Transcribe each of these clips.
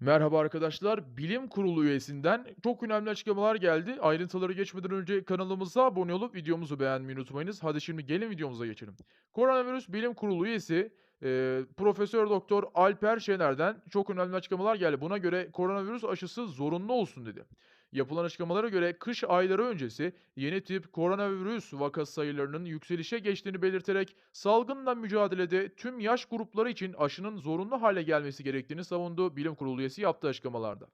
Merhaba arkadaşlar. Bilim Kurulu üyesinden çok önemli açıklamalar geldi. Ayrıntıları geçmeden önce kanalımıza abone olup videomuzu beğenmeyi unutmayınız. Hadi şimdi gelin videomuza geçelim. Koronavirüs Bilim Kurulu üyesi e, Profesör Doktor Alper Şener'den çok önemli açıklamalar geldi. Buna göre koronavirüs aşısı zorunlu olsun dedi. Yapılan açıklamalara göre kış ayları öncesi yeni tip koronavirüs vaka sayılarının yükselişe geçtiğini belirterek salgınla mücadelede tüm yaş grupları için aşının zorunlu hale gelmesi gerektiğini savundu bilim kurulu üyesi yaptığı açıklamalarda.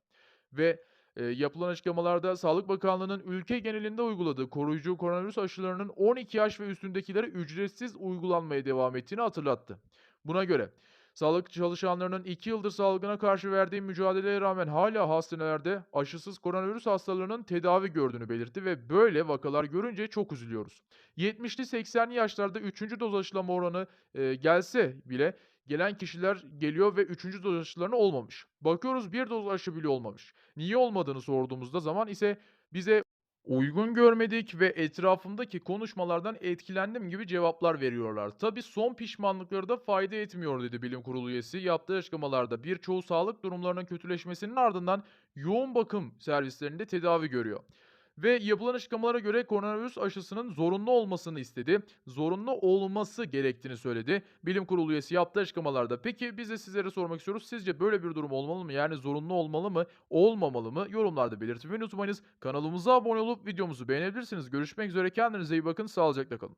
Ve e, yapılan açıklamalarda Sağlık Bakanlığı'nın ülke genelinde uyguladığı koruyucu koronavirüs aşılarının 12 yaş ve üstündekilere ücretsiz uygulanmaya devam ettiğini hatırlattı. Buna göre sağlık çalışanlarının 2 yıldır salgına karşı verdiği mücadeleye rağmen hala hastanelerde aşısız koronavirüs hastalarının tedavi gördüğünü belirtti ve böyle vakalar görünce çok üzülüyoruz. 70'li 80'li yaşlarda 3. doz aşılama oranı e, gelse bile gelen kişiler geliyor ve 3. doz aşılarına olmamış. Bakıyoruz bir doz aşı bile olmamış. Niye olmadığını sorduğumuzda zaman ise bize uygun görmedik ve etrafımdaki konuşmalardan etkilendim gibi cevaplar veriyorlar. Tabi son pişmanlıkları da fayda etmiyor dedi bilim kurulu üyesi. Yaptığı açıklamalarda birçoğu sağlık durumlarının kötüleşmesinin ardından yoğun bakım servislerinde tedavi görüyor. Ve yapılan açıklamalara göre koronavirüs aşısının zorunlu olmasını istedi. Zorunlu olması gerektiğini söyledi. Bilim kurulu üyesi yaptığı açıklamalarda. Peki biz de sizlere sormak istiyoruz. Sizce böyle bir durum olmalı mı? Yani zorunlu olmalı mı? Olmamalı mı? Yorumlarda belirtmeyi unutmayınız. Kanalımıza abone olup videomuzu beğenebilirsiniz. Görüşmek üzere. Kendinize iyi bakın. Sağlıcakla kalın.